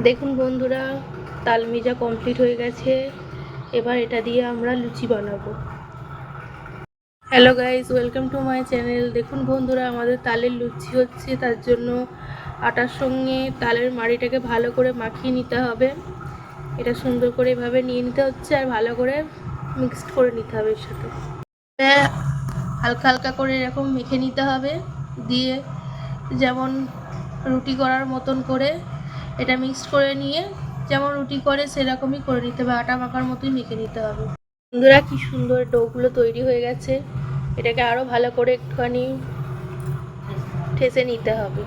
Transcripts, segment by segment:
দেখুন বন্ধুরা তাল মিজা কমপ্লিট হয়ে গেছে। এবার এটা দিয়ে আমরা লুচি বানাবো। Hello guys welcome to my channel দেখুন বন্ধুরা, আমাদের তালের লুচি হচ্ছে, তার জন্য আটার সঙ্গে তালের মাড়িটাকে ভালো করে মাখিয়ে নিতে হবে। এটা সুন্দর করে এভাবে নিয়ে নিতে হচ্ছে আর ভালো করে মিক্সড করে নিতে হবে এর সাথে। হালকা হালকা করে এরকম মেখে নিতে হবে। দিয়ে যেমন রুটি করার মতন করে এটা মিক্সড করে নিয়ে যেমন রুটি করে সেরকমই করে নিতে হবে, আটা মাখার মতোই মেখে নিতে হবে। বন্ধুরা, কি সুন্দর ডোগুলো তৈরি হয়ে গেছে। এটাকে আরও ভালো করে একটুখানি ঠেসে নিতে হবে।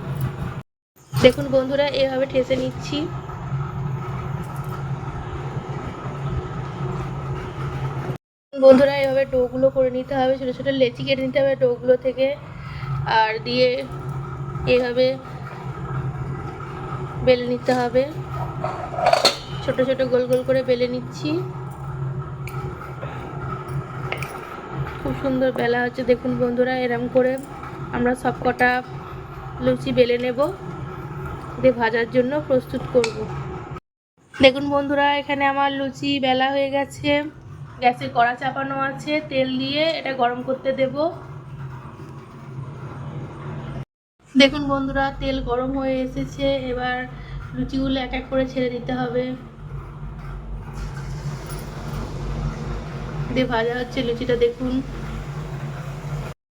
দেখুন বন্ধুরা, এভাবে ঠেসে নিচ্ছি। বন্ধুরা, এভাবে ডোগুলো করে নিতে হবে। ছোটো ছোটো লেচি কেটে নিতে হবে ডোগুলো থেকে। আর দিয়ে এভাবে বেলে নিতে হবে। ছোট ছোট গোল গোল করে বেলে নিচ্ছি। খুব সুন্দর বেলা হচ্ছে। দেখুন বন্ধুরা, এরম করে আমরা সব কটা লুচি বেলে নেব। দিয়ে ভাজার জন্য প্রস্তুত করব। দেখুন বন্ধুরা, এখানে আমার লুচি বেলা হয়ে গেছে। গ্যাসে কড়া চাপানো আছে, তেল দিয়ে এটা গরম করতে দেব। দেখুন বন্ধুরা, তেল গরম হয়ে এসেছে। এবার লুচিগুলো এক এক করে ছেড়ে দিতে হবে। দিয়ে ভাজা হচ্ছে লুচিটা, দেখুন।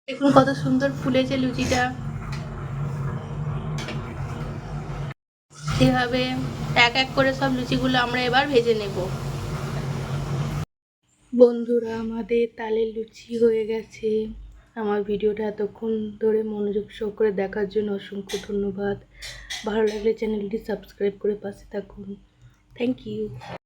দেখুন কত সুন্দর ফুলেছে লুচিটা। এভাবে এক এক করে সব লুচিগুলো আমরা এবার ভেজে নেব। বন্ধুরা, আমাদের তালের লুচি হয়ে গেছে। আমার ভিডিওটা এতক্ষণ ধরে মনোযোগ সহ করে দেখার জন্য অসংখ্য ধন্যবাদ। ভালো লাগলে চ্যানেলটি সাবস্ক্রাইব করে পাশে থাকুন। Thank you